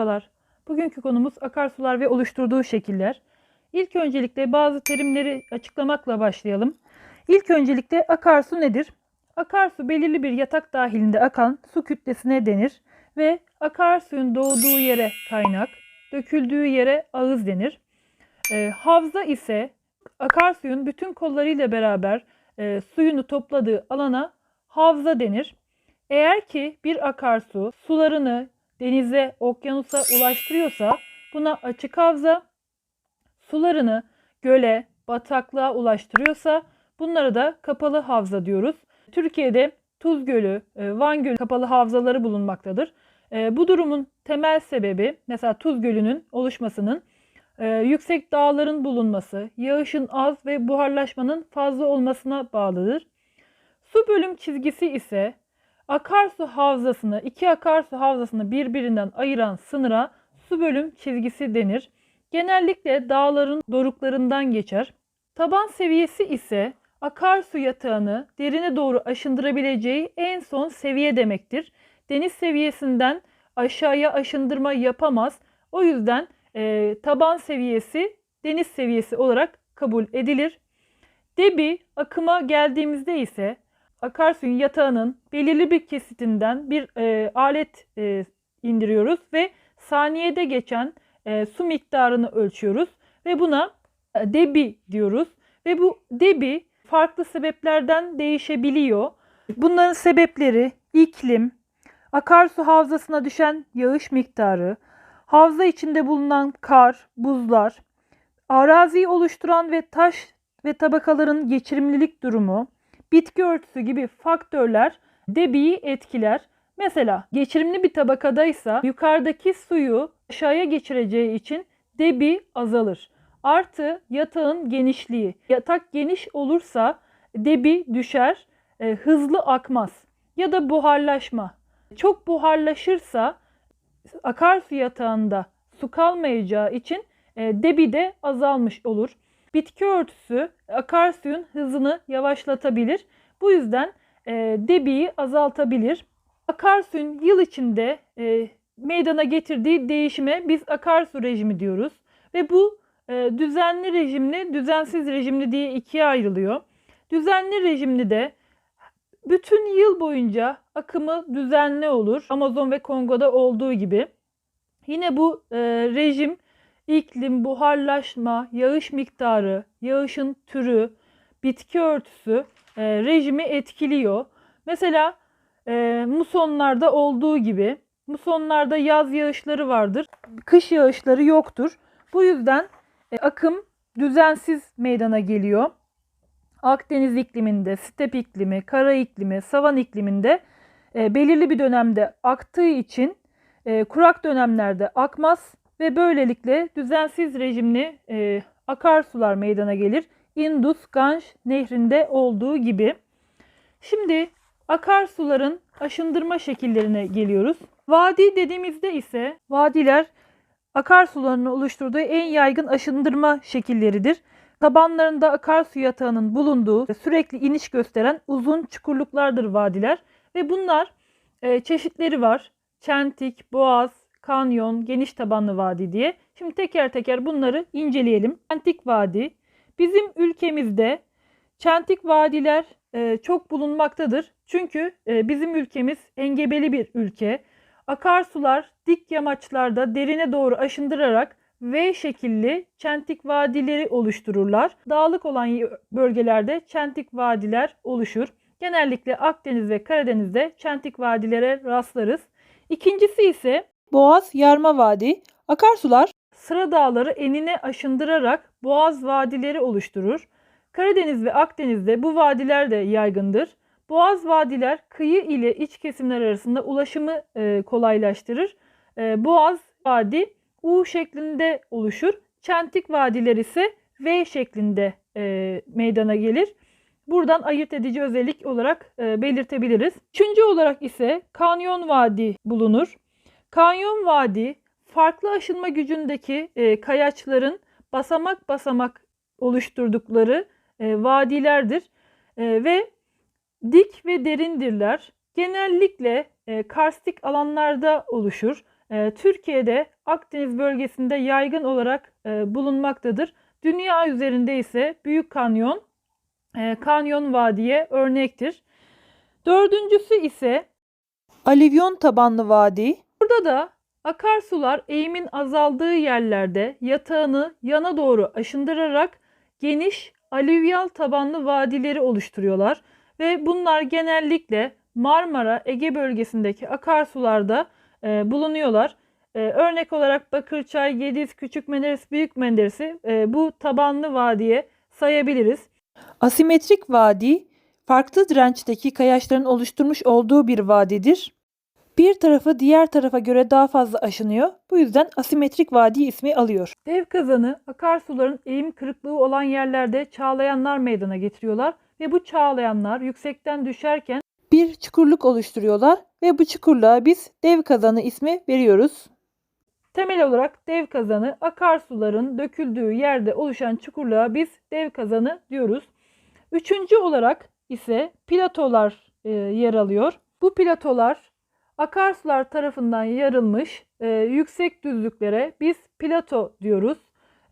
Merhabalar. Bugünkü konumuz akarsular ve oluşturduğu şekiller. İlk öncelikle bazı terimleri açıklamakla başlayalım. İlk öncelikle akarsu nedir? Akarsu belirli bir yatak dahilinde akan su kütlesine denir ve akarsuyun doğduğu yere kaynak, döküldüğü yere ağız denir. Ee, havza ise akarsuyun bütün kollarıyla beraber e, suyunu topladığı alana havza denir. Eğer ki bir akarsu sularını denize, okyanusa ulaştırıyorsa buna açık havza, sularını göle, bataklığa ulaştırıyorsa bunlara da kapalı havza diyoruz. Türkiye'de Tuz Gölü, e, Van Gölü kapalı havzaları bulunmaktadır. E, Bu durumun temel sebebi mesela Tuz Gölü'nün oluşmasının e, yüksek dağların bulunması, yağışın az ve buharlaşmanın fazla olmasına bağlıdır. Su bölüm çizgisi ise akarsu havzasını, iki akarsu havzasını birbirinden ayıran sınıra su bölüm çizgisi denir. Genellikle dağların doruklarından geçer. Taban seviyesi ise akarsu yatağını derine doğru aşındırabileceği en son seviye demektir. Deniz seviyesinden aşağıya aşındırma yapamaz. O yüzden e, taban seviyesi deniz seviyesi olarak kabul edilir. Debi akıma geldiğimizde ise akarsuyun yatağının belirli bir kesitinden bir e, alet e, indiriyoruz ve saniyede geçen e, su miktarını ölçüyoruz ve buna e, debi diyoruz ve bu debi farklı sebeplerden değişebiliyor. Bunların sebepleri iklim, akarsu havzasına düşen yağış miktarı, havza içinde bulunan kar, buzlar, araziyi oluşturan ve taş ve tabakaların geçirimlilik durumu, bitki örtüsü gibi faktörler debiyi etkiler. Mesela geçirimli bir tabakadaysa yukarıdaki suyu aşağıya geçireceği için debi azalır. Artı yatağın genişliği. Yatak geniş olursa debi düşer, e, hızlı akmaz. Ya da buharlaşma. Çok buharlaşırsa akarsu yatağında su kalmayacağı için e, debi de azalmış olur. Bitki örtüsü akarsuyun hızını yavaşlatabilir. Bu yüzden e, debiyi azaltabilir. Akarsuyun yıl içinde e, meydana getirdiği değişime biz akarsu rejimi diyoruz. Ve bu e, düzenli rejimli, düzensiz rejimli diye ikiye ayrılıyor. Düzenli rejimli de bütün yıl boyunca akımı düzenli olur. Amazon ve Kongo'da olduğu gibi. Yine bu e, rejim iklim, buharlaşma, yağış miktarı, yağışın türü, bitki örtüsü e, rejimi etkiliyor. Mesela e, musonlarda olduğu gibi musonlarda yaz yağışları vardır. Kış yağışları yoktur. Bu yüzden e, akım düzensiz meydana geliyor. Akdeniz ikliminde, step iklimi, kara iklimi, savan ikliminde e, belirli bir dönemde aktığı için e, kurak dönemlerde akmaz ve böylelikle düzensiz rejimli e, akarsular meydana gelir. Indus Ganj nehrinde olduğu gibi. Şimdi akarsuların aşındırma şekillerine geliyoruz. Vadi dediğimizde ise vadiler akarsuların oluşturduğu en yaygın aşındırma şekilleridir. Tabanlarında akarsu yatağının bulunduğu sürekli iniş gösteren uzun çukurluklardır vadiler ve bunlar e, çeşitleri var. Çentik, boğaz, kanyon, geniş tabanlı vadi diye. Şimdi teker teker bunları inceleyelim. Çentik vadi. Bizim ülkemizde çentik vadiler e, çok bulunmaktadır. Çünkü e, bizim ülkemiz engebeli bir ülke. Akarsular dik yamaçlarda derine doğru aşındırarak V şekilli çentik vadileri oluştururlar. Dağlık olan bölgelerde çentik vadiler oluşur. Genellikle Akdeniz ve Karadeniz'de çentik vadilere rastlarız. İkincisi ise Boğaz Yarma Vadi. Akarsular sıra dağları enine aşındırarak Boğaz vadileri oluşturur. Karadeniz ve Akdeniz'de bu vadiler de yaygındır. Boğaz vadiler kıyı ile iç kesimler arasında ulaşımı e, kolaylaştırır. E, Boğaz vadi U şeklinde oluşur. Çentik vadiler ise V şeklinde e, meydana gelir. Buradan ayırt edici özellik olarak e, belirtebiliriz. Üçüncü olarak ise kanyon vadi bulunur. Kanyon vadi farklı aşınma gücündeki e, kayaçların basamak basamak oluşturdukları e, vadilerdir e, ve dik ve derindirler. Genellikle e, karstik alanlarda oluşur. e, Türkiye'de Akdeniz bölgesinde yaygın olarak e, bulunmaktadır. Dünya üzerinde ise Büyük Kanyon, e, Kanyon Vadiye örnektir. Dördüncüsü ise Alivyon tabanlı vadi, burada da akarsular eğimin azaldığı yerlerde yatağını yana doğru aşındırarak geniş alüvyal tabanlı vadileri oluşturuyorlar ve bunlar genellikle Marmara, Ege bölgesindeki akarsularda e, bulunuyorlar. E, örnek olarak Bakırçay, Gediz, Küçük Menderes, Büyük Menderes'i e, bu tabanlı vadiye sayabiliriz. asimetrik vadi, farklı dirençteki kayaçların oluşturmuş olduğu bir vadidir. Bir tarafı diğer tarafa göre daha fazla aşınıyor. Bu yüzden asimetrik vadi ismi alıyor. Dev kazanı akarsuların eğim kırıklığı olan yerlerde çağlayanlar meydana getiriyorlar ve bu çağlayanlar yüksekten düşerken Bir çukurluk oluşturuyorlar ve bu çukurluğa biz dev kazanı ismi veriyoruz. temel olarak dev kazanı akarsuların döküldüğü yerde oluşan çukurluğa biz dev kazanı diyoruz. Üçüncü olarak ise platolar e, yer alıyor. Bu platolar akarsular tarafından yarılmış e, yüksek düzlüklere biz plato diyoruz.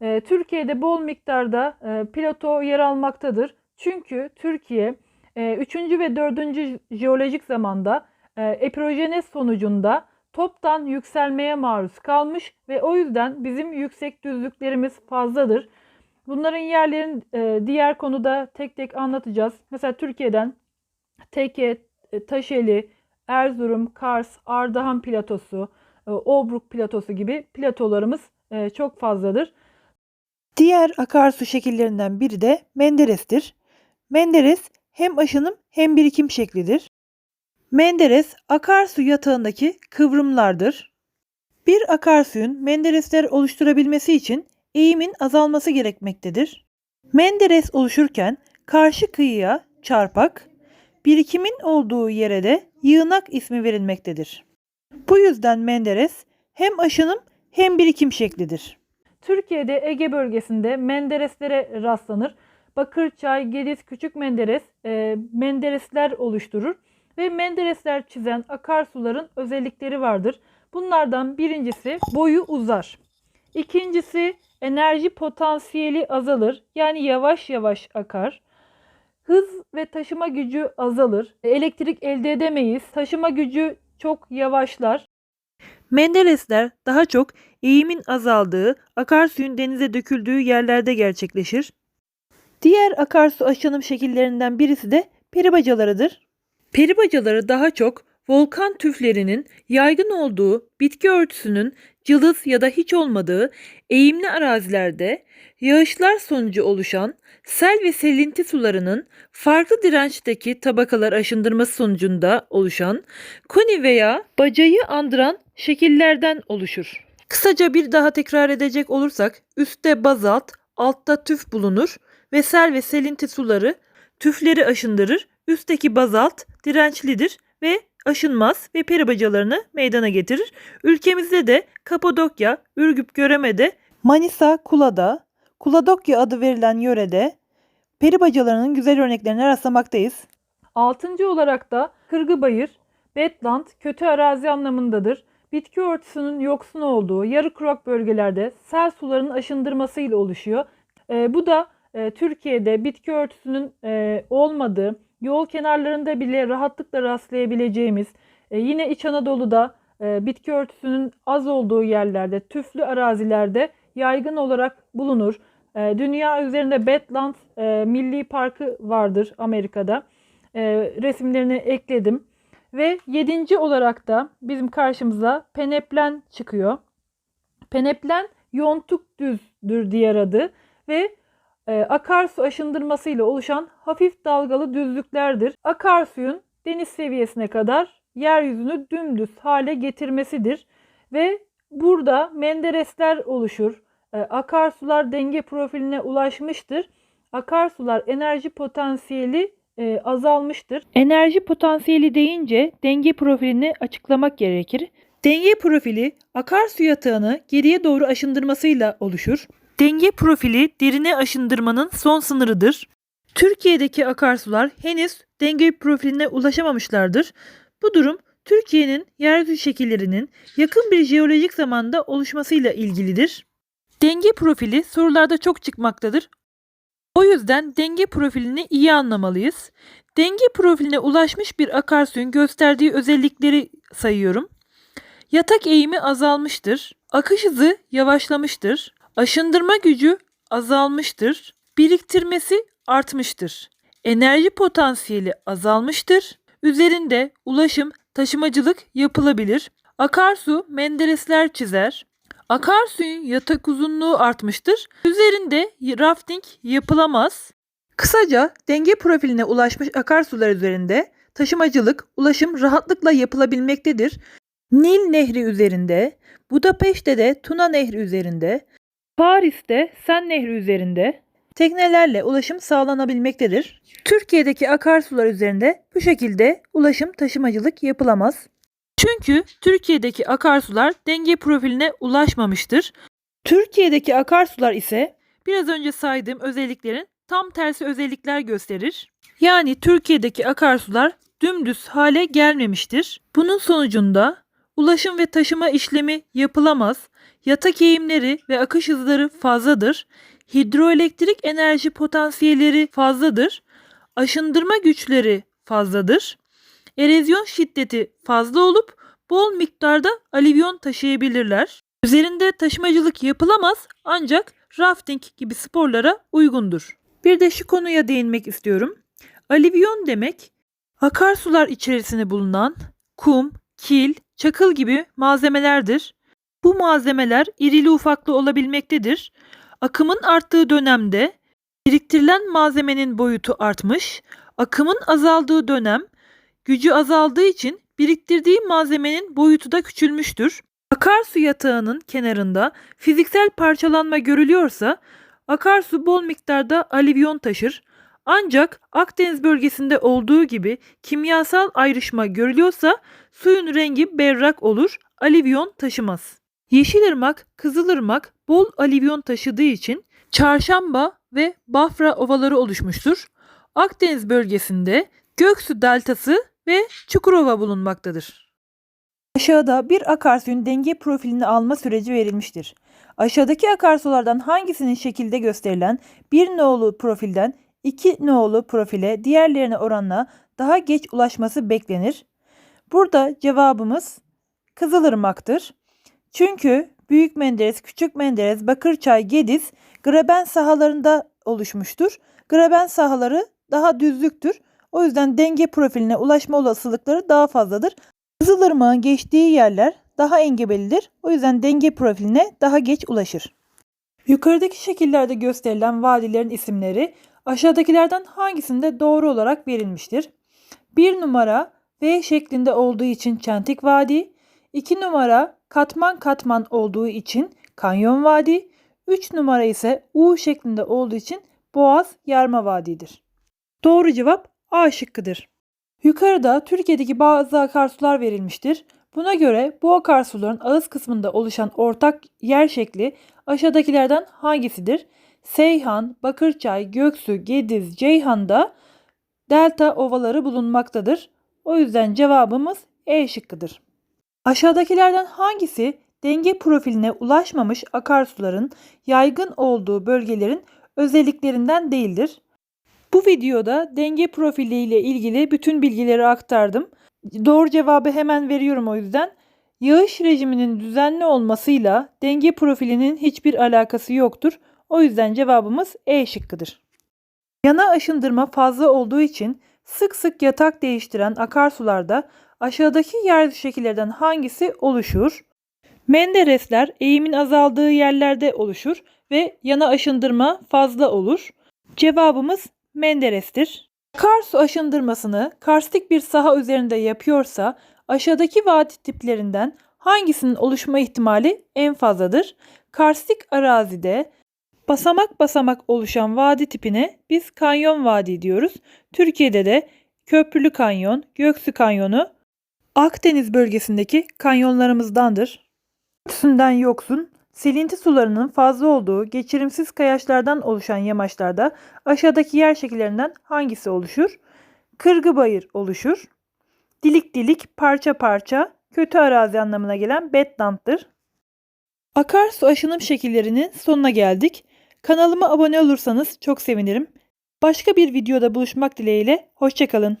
E, Türkiye'de bol miktarda e, plato yer almaktadır. Çünkü Türkiye 3. ve 4. jeolojik zamanda e, epirojenez sonucunda toptan yükselmeye maruz kalmış ve o yüzden bizim yüksek düzlüklerimiz fazladır. Bunların yerlerini e, diğer konuda tek tek anlatacağız. Mesela Türkiye'den Teke, e, Taşeli, Erzurum, Kars, Ardahan platosu, e, Obruk platosu gibi platolarımız e, çok fazladır. Diğer akarsu şekillerinden biri de Menderes'tir. Menderes hem aşınım hem birikim şeklidir. Menderes akarsu yatağındaki kıvrımlardır. Bir akarsuyun menderesler oluşturabilmesi için eğimin azalması gerekmektedir. Menderes oluşurken karşı kıyıya çarpak, birikimin olduğu yere de yığınak ismi verilmektedir. Bu yüzden Menderes hem aşınım hem birikim şeklidir. Türkiye'de Ege bölgesinde Mendereslere rastlanır. Bakırçay, Gediz, Küçük Menderes e, Menderesler oluşturur ve Menderesler çizen akarsuların özellikleri vardır. Bunlardan birincisi boyu uzar. İkincisi enerji potansiyeli azalır. Yani yavaş yavaş akar. Hız ve taşıma gücü azalır. Elektrik elde edemeyiz. Taşıma gücü çok yavaşlar. Menderesler daha çok eğimin azaldığı, akarsuyun denize döküldüğü yerlerde gerçekleşir. Diğer akarsu aşınım şekillerinden birisi de peribacalarıdır. Peribacaları daha çok volkan tüflerinin yaygın olduğu, bitki örtüsünün cılız ya da hiç olmadığı eğimli arazilerde yağışlar sonucu oluşan sel ve selinti sularının farklı dirençteki tabakalar aşındırması sonucunda oluşan koni veya bacayı andıran şekillerden oluşur. Kısaca bir daha tekrar edecek olursak üstte bazalt, altta tüf bulunur ve sel ve selinti suları tüfleri aşındırır. Üstteki bazalt dirençlidir ve aşınmaz ve peribacalarını meydana getirir. Ülkemizde de Kapadokya, Ürgüp Göreme'de, Manisa, Kula'da, Kuladokya adı verilen yörede peribacalarının güzel örneklerine rastlamaktayız. Altıncı olarak da Kırgıbayır, Betland kötü arazi anlamındadır. Bitki örtüsünün yoksun olduğu yarı kurak bölgelerde sel sularının aşındırmasıyla oluşuyor. Ee, bu da e, Türkiye'de bitki örtüsünün e, olmadığı, yol kenarlarında bile rahatlıkla rastlayabileceğimiz, e, yine İç Anadolu'da e, bitki örtüsünün az olduğu yerlerde, tüflü arazilerde yaygın olarak bulunur. E, dünya üzerinde Badlands e, Milli Parkı vardır Amerika'da. E, resimlerini ekledim. Ve yedinci olarak da bizim karşımıza peneplen çıkıyor. Peneplen yontuk düzdür diğer adı ve e, akarsu aşındırmasıyla oluşan hafif dalgalı düzlüklerdir. Akarsuyun deniz seviyesine kadar yeryüzünü dümdüz hale getirmesidir ve burada menderesler oluşur. E, akarsular denge profiline ulaşmıştır. Akarsular enerji potansiyeli e, azalmıştır. Enerji potansiyeli deyince denge profilini açıklamak gerekir. Denge profili akarsu yatağını geriye doğru aşındırmasıyla oluşur. Denge profili derine aşındırmanın son sınırıdır. Türkiye'deki akarsular henüz denge profiline ulaşamamışlardır. Bu durum Türkiye'nin yeryüzü şekillerinin yakın bir jeolojik zamanda oluşmasıyla ilgilidir. Denge profili sorularda çok çıkmaktadır. O yüzden denge profilini iyi anlamalıyız. Denge profiline ulaşmış bir akarsuyun gösterdiği özellikleri sayıyorum. Yatak eğimi azalmıştır. Akış hızı yavaşlamıştır. Aşındırma gücü azalmıştır. Biriktirmesi artmıştır. Enerji potansiyeli azalmıştır. Üzerinde ulaşım, taşımacılık yapılabilir. Akarsu menderesler çizer. Akarsuyun yatak uzunluğu artmıştır. Üzerinde rafting yapılamaz. Kısaca denge profiline ulaşmış akarsular üzerinde taşımacılık, ulaşım rahatlıkla yapılabilmektedir. Nil Nehri üzerinde, Budapeşte de Tuna Nehri üzerinde, Paris'te Sen Nehri üzerinde teknelerle ulaşım sağlanabilmektedir. Türkiye'deki akarsular üzerinde bu şekilde ulaşım taşımacılık yapılamaz. Çünkü Türkiye'deki akarsular denge profiline ulaşmamıştır. Türkiye'deki akarsular ise biraz önce saydığım özelliklerin tam tersi özellikler gösterir. Yani Türkiye'deki akarsular dümdüz hale gelmemiştir. Bunun sonucunda ulaşım ve taşıma işlemi yapılamaz. Yatak eğimleri ve akış hızları fazladır. Hidroelektrik enerji potansiyelleri fazladır. Aşındırma güçleri fazladır. Erozyon şiddeti fazla olup bol miktarda alivyon taşıyabilirler. Üzerinde taşımacılık yapılamaz ancak rafting gibi sporlara uygundur. Bir de şu konuya değinmek istiyorum. Alivyon demek akarsular içerisinde bulunan kum, kil, çakıl gibi malzemelerdir. Bu malzemeler irili ufaklı olabilmektedir. Akımın arttığı dönemde biriktirilen malzemenin boyutu artmış, akımın azaldığı dönem gücü azaldığı için biriktirdiği malzemenin boyutu da küçülmüştür. Akarsu yatağının kenarında fiziksel parçalanma görülüyorsa akarsu bol miktarda alivyon taşır. Ancak Akdeniz bölgesinde olduğu gibi kimyasal ayrışma görülüyorsa suyun rengi berrak olur, alivyon taşımaz. Yeşilırmak, Kızılırmak bol alivyon taşıdığı için Çarşamba ve Bafra ovaları oluşmuştur. Akdeniz bölgesinde Göksu Deltası ve Çukurova bulunmaktadır. Aşağıda bir akarsuyun denge profilini alma süreci verilmiştir. Aşağıdaki akarsulardan hangisinin şekilde gösterilen bir nolu profilden iki nolu profile diğerlerine oranla daha geç ulaşması beklenir? Burada cevabımız Kızılırmak'tır. Çünkü Büyük Menderes, Küçük Menderes, Bakırçay, Gediz graben sahalarında oluşmuştur. Graben sahaları daha düzlüktür. O yüzden denge profiline ulaşma olasılıkları daha fazladır. Kızılırmağın geçtiği yerler daha engebelidir. O yüzden denge profiline daha geç ulaşır. Yukarıdaki şekillerde gösterilen vadilerin isimleri aşağıdakilerden hangisinde doğru olarak verilmiştir? 1 numara V şeklinde olduğu için Çentik Vadi, 2 numara katman katman olduğu için Kanyon Vadi, 3 numara ise U şeklinde olduğu için Boğaz Yarma Vadi'dir. Doğru cevap A şıkkıdır. Yukarıda Türkiye'deki bazı akarsular verilmiştir. Buna göre bu akarsuların ağız kısmında oluşan ortak yer şekli aşağıdakilerden hangisidir? Seyhan, Bakırçay, Göksu, Gediz, Ceyhan'da delta ovaları bulunmaktadır. O yüzden cevabımız E şıkkıdır. Aşağıdakilerden hangisi denge profiline ulaşmamış akarsuların yaygın olduğu bölgelerin özelliklerinden değildir? Bu videoda denge profili ile ilgili bütün bilgileri aktardım. Doğru cevabı hemen veriyorum o yüzden. Yağış rejiminin düzenli olmasıyla denge profilinin hiçbir alakası yoktur. O yüzden cevabımız E şıkkıdır. Yana aşındırma fazla olduğu için sık sık yatak değiştiren akarsularda aşağıdaki yer şekillerden hangisi oluşur? Menderesler eğimin azaldığı yerlerde oluşur ve yana aşındırma fazla olur. Cevabımız Menderes'tir. Karsu aşındırmasını karstik bir saha üzerinde yapıyorsa aşağıdaki vadi tiplerinden hangisinin oluşma ihtimali en fazladır? Karstik arazide basamak basamak oluşan vadi tipine biz kanyon vadi diyoruz. Türkiye'de de Köprülü Kanyon, Göksu Kanyonu Akdeniz bölgesindeki kanyonlarımızdandır. Örtüsünden yoksun, silinti sularının fazla olduğu geçirimsiz kayaçlardan oluşan yamaçlarda aşağıdaki yer şekillerinden hangisi oluşur? Kırgıbayır oluşur. dilik dilik, parça parça, kötü arazi anlamına gelen bedland'dır. Akarsu aşınım şekillerinin sonuna geldik. Kanalıma abone olursanız çok sevinirim. Başka bir videoda buluşmak dileğiyle, hoşçakalın.